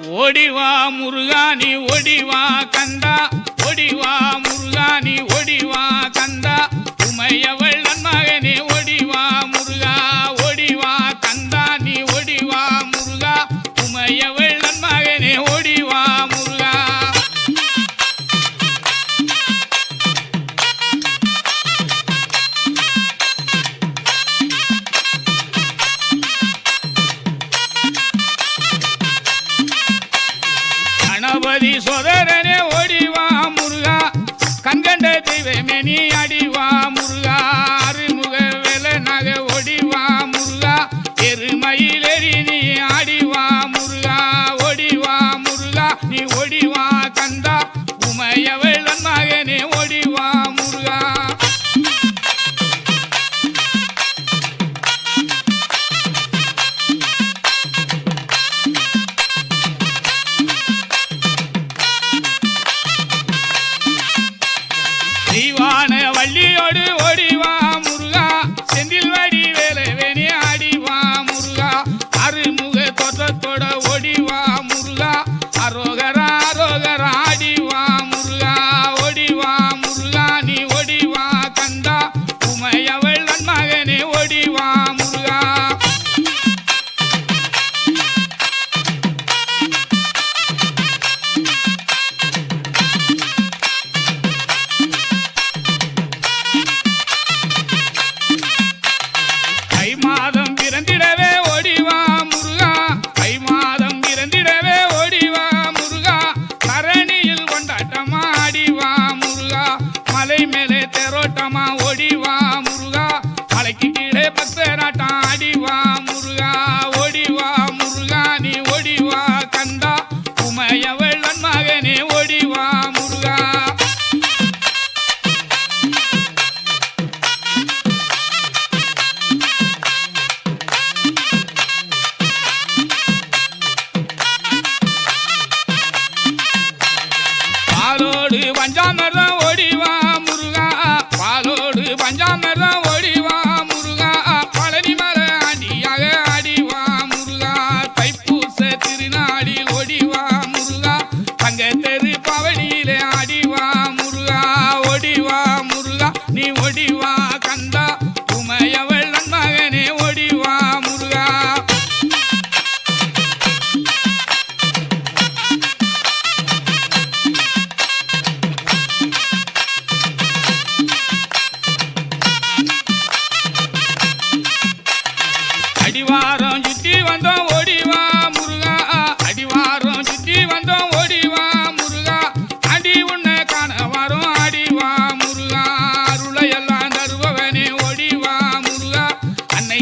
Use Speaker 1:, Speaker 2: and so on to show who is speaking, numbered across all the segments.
Speaker 1: ஓடிவா முருகானி ஓடிவா கந்தா. ஓடிவா முருகானி ஓடிவா கணபதி சொதரனே ஓடிவா முருகா. கண்கண்ட தெய்வமெனி அடிவா முருகா. அருமுக வேல நக ஓடிவா முருகா. எருமயிலெறி நீ ஆடிவா முருகா. ஓடிவா முருகா. நீ ஓடிவா கந்தா. உமையவ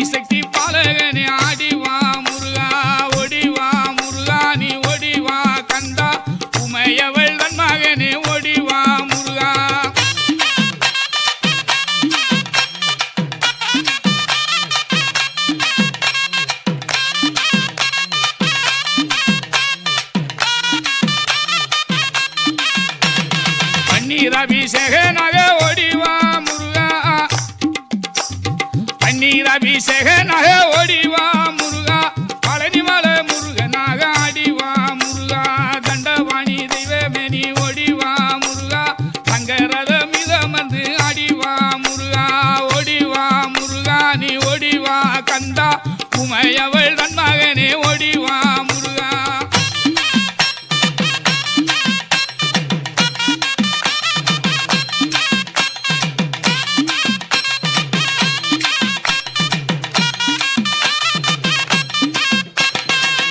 Speaker 1: சக்தி பாலகனே ஆடிவா முருகா ஒடிவா முருகா நீ ஒடிவா கண்டா உமையவள் தன் மகனே ஒடிவா முருகா. பன்னீர் அபிஷேக நக ஒடிவா அபிஷேக நக ஓடிவா முருகா. பழனி மலை முருகனாக ஆடிவா முருகா. தண்டவாணி தெய்வமேனி ஓடிவா முருகா. தங்கரத மிதமந்து ஆடிவா முருகா. ஓடிவா முருகா நீ ஓடிவா கந்தா. உமையவள்